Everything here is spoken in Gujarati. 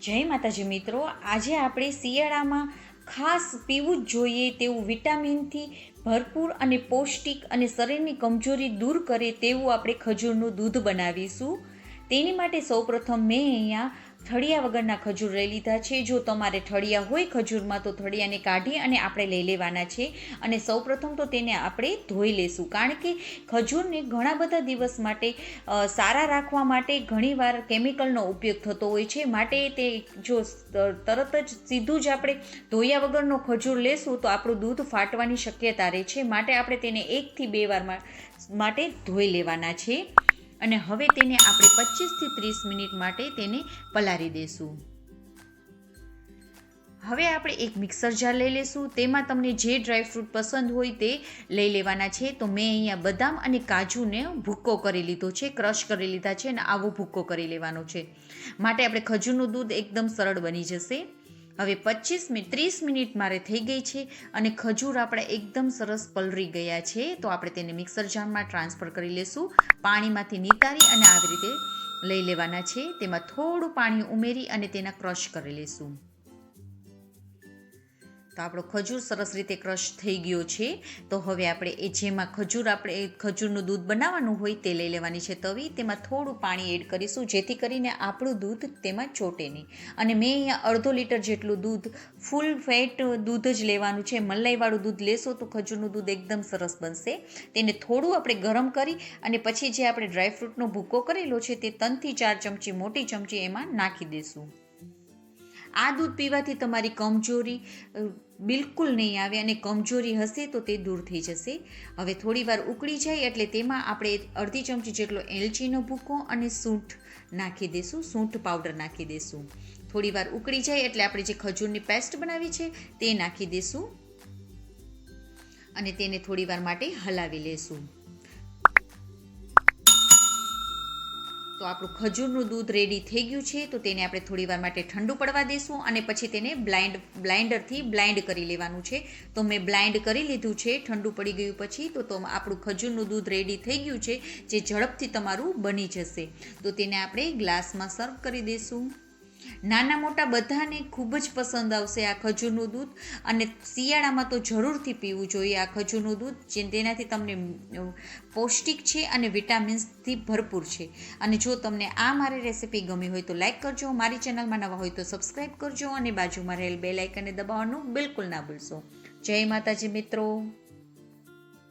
જય માતાજી મિત્રો. આજે આપણે શિયાળામાં ખાસ પીવું જ જોઈએ તેવું વિટામિનથી ભરપૂર અને પૌષ્ટિક અને શરીરની કમજોરી દૂર કરે તેવું આપણે ખજૂરનું દૂધ બનાવીશું. તેની માટે સૌપ્રથમ મેં અહીંયા ઠળિયા વગરના ખજૂર લઈ લીધા છે. જો તમારે ઠળિયા હોય ખજૂરમાં, તો ઠળિયાને કાઢી અને આપણે લઈ લેવાના છે. અને સૌપ્રથમ તો તેને આપણે ધોઈ લેશું. કારણ કે ખજૂરને ઘણા બધા દિવસ માટે સારા રાખવા માટે ઘણીવાર કેમિકલનો ઉપયોગ થતો હોય છે. માટે તે જો તરત જ સીધું જ આપણે ધોયા વગરનો ખજૂર લેશું, તો આપણું દૂધ ફાટવાની શક્યતા રહે છે. માટે આપણે તેને એકથી બે વારમાં માટે ધોઈ લેવાના છે. અને હવે તેને આપણે પચીસથી ત્રીસ મિનિટ માટે તેને પલાળી દેશું. હવે આપણે એક મિક્સર જાર લઈ લેશું. તેમાં તમને જે ડ્રાયફ્રૂટ પસંદ હોય તે લઈ લેવાના છે. તો મેં અહીંયા બદામ અને કાજુને ભૂક્કો કરી લીધો છે, ક્રશ કરી લીધા છે અને આવો ભૂક્કો કરી લેવાનો છે. માટે આપણે ખજૂરનું દૂધ એકદમ સરળ બની જશે. હવે પચીસ મિનિટ, ત્રીસ મિનિટ મારે થઈ ગઈ છે અને ખજૂર આપણા એકદમ સરસ પલરી ગયા છે. તો આપણે તેને મિક્સર જારમાં ટ્રાન્સફર કરી લેશું. પાણીમાંથી નિતારી અને આવી રીતે લઈ લેવાના છે. તેમાં થોડું પાણી ઉમેરી અને તેના ક્રશ કરી લેશું. તો આપણો ખજૂર સરસ રીતે ક્રશ થઈ ગયો છે. તો હવે આપણે એ જેમાં ખજૂર, આપણે ખજૂરનું દૂધ બનાવવાનું હોય તે લઈ લેવાની છે તવી. તેમાં થોડું પાણી એડ કરીશું, જેથી કરીને આપણું દૂધ તેમાં ચોટે નહીં. અને મેં અહીંયા અડધો લીટર જેટલું દૂધ, ફૂલ ફેટ દૂધ જ લેવાનું છે. મલાઈવાળું દૂધ લેશો તો ખજૂરનું દૂધ એકદમ સરસ બનશે. તેને થોડું આપણે ગરમ કરી અને પછી જે આપણે ડ્રાયફ્રૂટનો ભૂકો કરેલો છે તે ત્રણથી ચાર ચમચી, મોટી ચમચી એમાં નાખી દેશું. આ દૂધ પીવાથી તમારી કમજોરી બિલકુલ નહીં આવે અને કમજોરી હશે તો તે દૂર થઈ જશે. હવે થોડી વાર ઉકળી જાય એટલે તેમાં આપણે અડધી ચમચી જેટલો એલચીનો ભૂકો અને સૂંઠ નાખી દઈશું સૂંઠ પાવડર નાખી દઈશું થોડીવાર ઉકળી જાય એટલે આપણે જે ખજૂરની પેસ્ટ બનાવી છે તે નાખી દઈશું અને તેને થોડીવાર માટે હલાવી લેશું. તો આપણું ખજૂરનું દૂધ રેડી થઈ ગયું છે, તો તેને આપણે થોડી વાર માટે ઠંડુ પડવા દઈશું અને પછી તેને બ્લાઇન્ડ બ્લાઇન્ડરથી બ્લાઇન્ડ કરી લેવાનું છે. તો મેં બ્લાઇન્ડ કરી લીધું છે, ઠંડુ પડી ગયું પછી, તો તો આપણું ખજૂરનું દૂધ રેડી થઈ ગયું છે, જે ઝડપથી તમારું બની જશે. તો તેને આપણે ગ્લાસમાં સર્વ કરી દઈશું નાના મોટા બધાને ખૂબ જ પસંદ આવશે આ ખજૂરનું દૂધ અને શિયાળામાં તો જરૂરથી પીવું જોઈએ આ ખજૂરનું દૂધ, જે તેનાથી તમને પૌષ્ટિક છે અને વિટામિન્સથી ભરપૂર છે. અને જો તમને આ મારી રેસિપી ગમી હોય તો લાઇક કરજો, મારી ચેનલમાં નવા હોય તો સબસ્ક્રાઈબ કરજો અને બાજુમાં રહેલ બે લાઇકને દબાવવાનું બિલકુલ ના ભૂલશો. જય માતાજી મિત્રો.